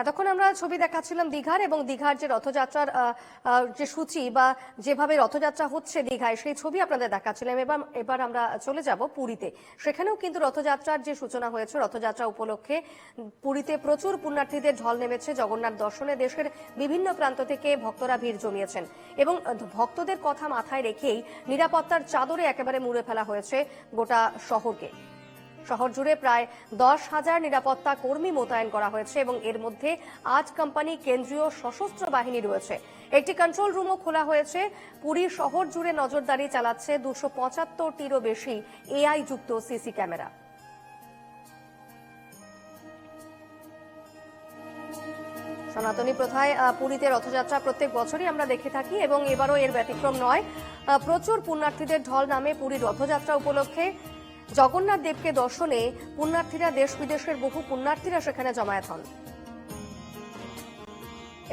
এতক্ষণ আমরা ছবি দেখাচ্ছিলাম দীঘার এবং দীঘার যে রথযাত্রার যে সূচি বা যেভাবে রথযাত্রা হচ্ছে দীঘায়, সেই ছবি আপনাদের দেখাচ্ছিলাম। এবার এবার আমরা চলে যাব পুরীতে। সেখানেও কিন্তু রথযাত্রার যে সূচনা হয়েছে, রথযাত্রা উপলক্ষে পুরীতে প্রচুর পুণ্যার্থীদের ঢল নেমেছে। জগন্নাথ দর্শনে দেশের বিভিন্ন প্রান্ত থেকে ভক্তরা ভিড় জমিয়েছেন এবং ভক্তদের কথা মাথায় রেখেই নিরাপত্তার চাদরে একেবারে মুড়ে ফেলা হয়েছে গোটা শহরকে। শহর জুড়ে প্রায় দশ হাজার নিরাপত্তা কর্মী মোতায়েন করা হয়েছে এবং এর মধ্যে আজ কোম্পানি কেন্দ্রীয় সশস্ত্র বাহিনী রয়েছে। একটি কন্ট্রোল রুমও খোলা হয়েছে। পুরী শহর জুড়ে নজরদারি চালাচ্ছে দুশো পঁচাত্তরটিরও বেশি এআই যুক্ত সিসি ক্যামেরা। সনাতনী প্রথায় পুরীতে রথযাত্রা প্রত্যেক বছরই আমরা দেখে থাকি এবং এবারও এর ব্যতিক্রম নয়। প্রচুর পুণ্যার্থীদের ঢল নামে পুরীর রথযাত্রা উপলক্ষে জগন্নাথ দেবকে দর্শনে পুণ্যার্থীরা দেশ বিদেশের বহু পুণ্যার্থীরা সেখানে জমায়েত হন।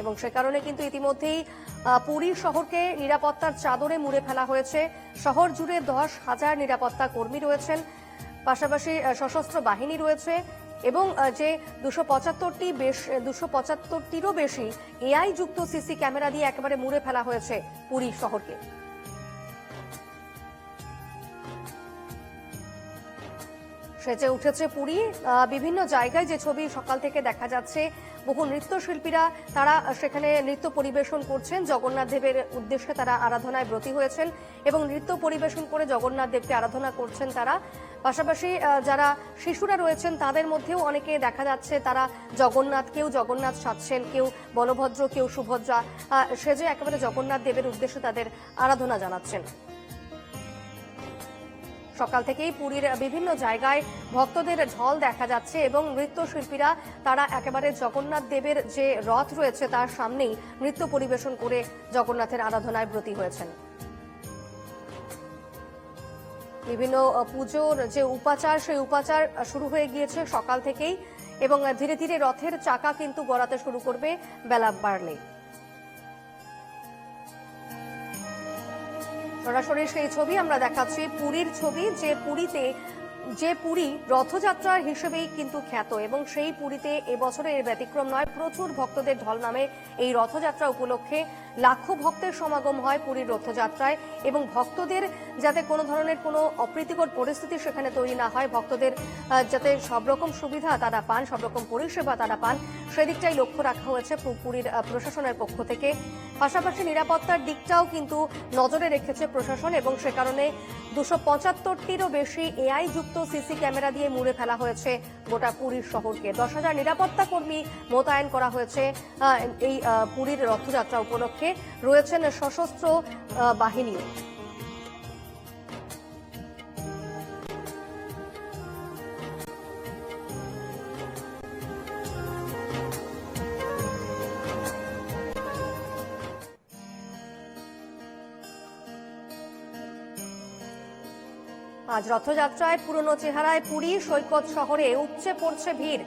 এবং সে কারণে কিন্তু ইতিমধ্যেই পুরী শহরকে নিরাপত্তার চাদরে মুড়ে ফেলা হয়েছে। শহর জুড়ে দশ হাজার নিরাপত্তা কর্মী রয়েছেন। পাশাপাশি সশস্ত্র বাহিনী রয়েছে এবং যে দুশো পঁচাত্তরটি বেশ দুশো পঁচাত্তরটিরও বেশি এআই যুক্ত সিসি ক্যামেরা দিয়ে একেবারে মুড়ে ফেলা হয়েছে পুরী শহরকে। সেজে উঠেছে পুরী। বিভিন্ন জায়গায় যে ছবি সকাল থেকে দেখা যাচ্ছে, বহু নৃত্যশিল্পীরা তারা সেখানে নৃত্য পরিবেশন করছেন। জগন্নাথ দেবের উদ্দেশ্যে তারা আরাধনায় ব্রতী হয়েছেন এবং নৃত্য পরিবেশন করে জগন্নাথ দেবকে আরাধনা করছেন তারা। পাশাপাশি যারা শিশুরা রয়েছেন, তাদের মধ্যেও অনেকে দেখা যাচ্ছে তারা জগন্নাথ কেউ জগন্নাথ সাজছেন, কেউ বলভদ্র, কেউ সুভদ্রা। সেজে একেবারে জগন্নাথ দেবের উদ্দেশ্যে তাদের আরাধনা জানাচ্ছেন। সকাল থেকেই পুরীর বিভিন্ন জায়গায় ভক্তদের ঢল দেখা যাচ্ছে এবং নৃত্যশিল্পীরা, তারা একেবারে জগন্নাথ দেবের যে রথ রয়েছে তার সামনেই নৃত্য পরিবেশন করে জগন্নাথের আরাধনায় ব্রতী হয়েছেন। বিভিন্ন পুজোর যে উপাচার, সেই উপাচার শুরু হয়ে গিয়েছে সকাল থেকেই এবং ধীরে ধীরে রথের চাকা কিন্তু গড়াতে শুরু করবে বেলা বাড়লে সরাসরি সেই ছবি, আমরা দেখাচ্ছি পুরীর ছবি, যে পুরীতে, যে পুরী রথযাত্রার হিসেবেই কিন্তু খ্যাত এবং সেই পুরীতে এবছরে এর ব্যতিক্রম নয়। প্রচুর ভক্তদের ঢল নামে এই রথযাত্রা উপলক্ষে লাখো ভক্তের সমাগম হয় পুরীর রথযাত্রায় এবং ভক্তদের যাতে কোনো ধরনের কোনো অপ্রীতিকর পরিস্থিতি সেখানে তৈরি না হয়, ভক্তদের যাতে সব রকম সুবিধা তারা পান সব রকম পরিষেবা তারা পান, সেদিকটাই লক্ষ্য রাখা হয়েছে পুরীর প্রশাসনের পক্ষ থেকে। পাশাপাশি নিরাপত্তার দিকটাও কিন্তু নজরে রেখেছে প্রশাসন এবং সে কারণে দুশো পঁচাত্তরটিরও বেশি এআই যুক্ত সিসি ক্যামেরা দিয়ে মুড়ে ফেলা হয়েছে গোটা পুরীর শহরকে। দশ হাজার নিরাপত্তা কর্মী মোতায়েন করা হয়েছে এই পুরীর রথযাত্রা উপলক্ষে। রয়েছেন সশস্ত্র বাহিনীও। আজ রথযাত্রায় পুরনো চেহারায় পুরী, সৈকত শহরে উপচে পড়ছে ভিড়।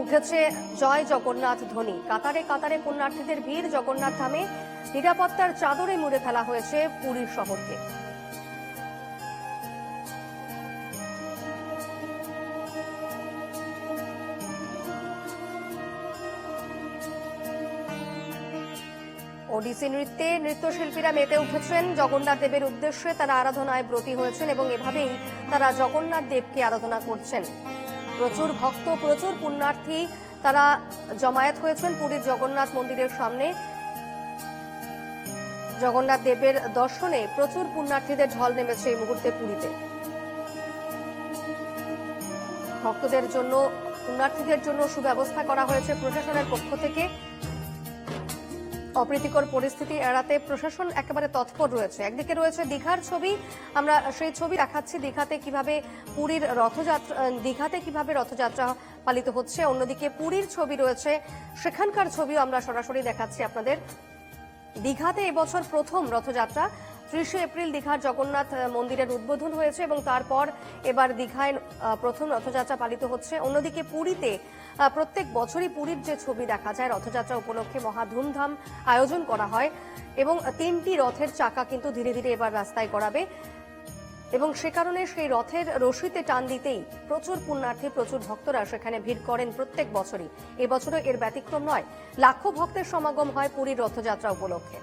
উঠেছে জয় জগন্নাথ ধ্বনি। কাতারে কাতারে পুণ্যার্থীদের ভিড়, জগন্নাথ ধামে নিরাপত্তার চাদরে মুড়ে ফেলা হয়েছে পুরীর শহরকে। ওডিসি নৃত্যে নৃত্যশিল্পীরা মেতে উঠেছেন। জগন্নাথ দেবের উদ্দেশ্যে তারা আরাধনায় ব্রতী হয়েছেন এবং এভাবেই তারা জগন্নাথ দেবকে আরাধনা করছেন। প্রচুর ভক্ত, প্রচুর পুণ্যার্থী তারা জমায়েত হয়েছেন পুরীর জগন্নাথ মন্দিরের সামনে। জগন্নাথ দেবের দর্শনে প্রচুর পুণ্যার্থীদের ঢল নেমেছে এই মুহূর্তে পুরীতে। ভক্তদের জন্য, পুণ্যার্থীদের জন্য সুব্যবস্থা করা হয়েছে প্রশাসনের পক্ষ থেকে। অপ্রীতিকর পরিস্থিতি এড়াতে প্রশাসন একেবারে তৎপর রয়েছে। একদিকে রয়েছে দীঘার ছবি। আমরা সেই ছবি দেখাচ্ছি দীঘাতে কীভাবে পুরীর রথযাত্রা দীঘাতে কীভাবে রথযাত্রা পালিত হচ্ছে। অন্যদিকে পুরীর ছবি রয়েছে। সেখানকার ছবিও আমরা সরাসরি দেখাচ্ছি আপনাদের। দীঘাতে এবছর প্রথম রথযাত্রা। ত্রিশে এপ্রিল দীঘার জগন্নাথ মন্দিরের উদ্বোধন হয়েছে এবং তারপর এবার দীঘায় প্রথম রথযাত্রা পালিত হচ্ছে। অন্যদিকে পুরীতে প্রত্যেক বছরই পুরীর যে ছবি দেখা যায়, রথযাত্রা উপলক্ষে মহা ধুমধাম আয়োজন করা হয় এবং তিনটি রথের চাকা কিন্তু ধীরে ধীরে এবার রাস্তায় করাবে এবং সে কারণে সেই রথের রশিতে টান দিতেই প্রচুর পুণ্যার্থী, প্রচুর ভক্তরা সেখানে ভিড় করেন প্রত্যেক বছরই। এবছরও এর ব্যতিক্রম নয়। লাখো ভক্তের সমাগম হয় পুরীর রথযাত্রা উপলক্ষে।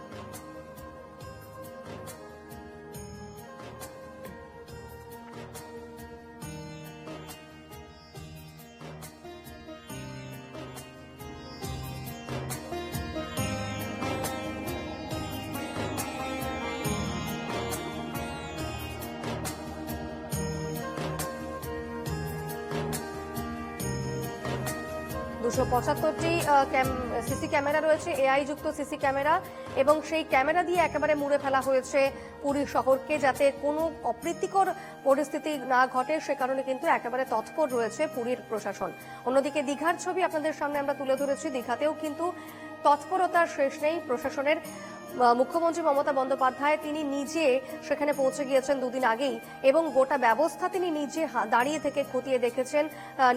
দুশো পঁচাত্তরটি সিসি ক্যামেরা রয়েছে এআই যুক্ত সিসি ক্যামেরা, এবং সেই ক্যামেরা দিয়ে একেবারে মুড়ে ফেলা হয়েছে পুরী শহরকে যাতে কোনো অপ্রীতিকর পরিস্থিতি না ঘটে, সে কারণে কিন্তু একেবারে তৎপর রয়েছে পুরীর প্রশাসন। অন্যদিকে দীঘার ছবি আপনাদের সামনে আমরা তুলে ধরেছি, দীঘাতেও কিন্তু তৎপরতার শেষ নেই প্রশাসনের। মুখ্যমন্ত্রী মমতা বন্দ্যোপাধ্যায় তিনি নিজে সেখানে পৌঁছে গিয়েছেন দুদিন আগেই এবং গোটা ব্যবস্থা তিনি নিজে দাঁড়িয়ে থেকে খতিয়ে দেখেছেন।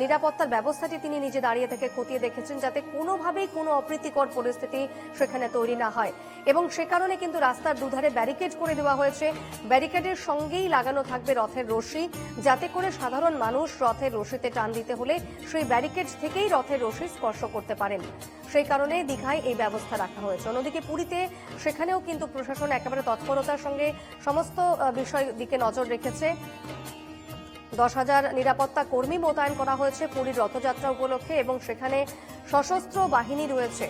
নিরাপত্তার ব্যবস্থাটি তিনি নিজে দাঁড়িয়ে থেকে খতিয়ে দেখেছেন যাতে কোনোভাবেই কোনো অপ্রীতিকর পরিস্থিতি সেখানে তৈরি না হয়। এবং সে কারণে কিন্তু রাস্তার দুধারে ব্যারিকেড করে দেওয়া হয়েছে। ব্যারিকেডের সঙ্গেই লাগানো থাকবে রথের রশি। যাতে করে সাধারণ মানুষ রথের রশিতে টান দিতে হলে সেই ব্যারিকেড থেকেই রথের রশি স্পর্শ করতে পারেন। সেই কারণে দীঘায় এই ব্যবস্থা রাখা হয়েছে। অন্যদিকে পুরীতে সেখানেও কিন্তু প্রশাসন একেবারে তৎপরতার সঙ্গে সমস্ত বিষয় দিকে নজর রেখেছে। দশ হাজার নিরাপত্তা কর্মী মোতায়েন করা হয়েছে পুরীর রথযাত্রা উপলক্ষে এবং সেখানে সশস্ত্র বাহিনী রয়েছে।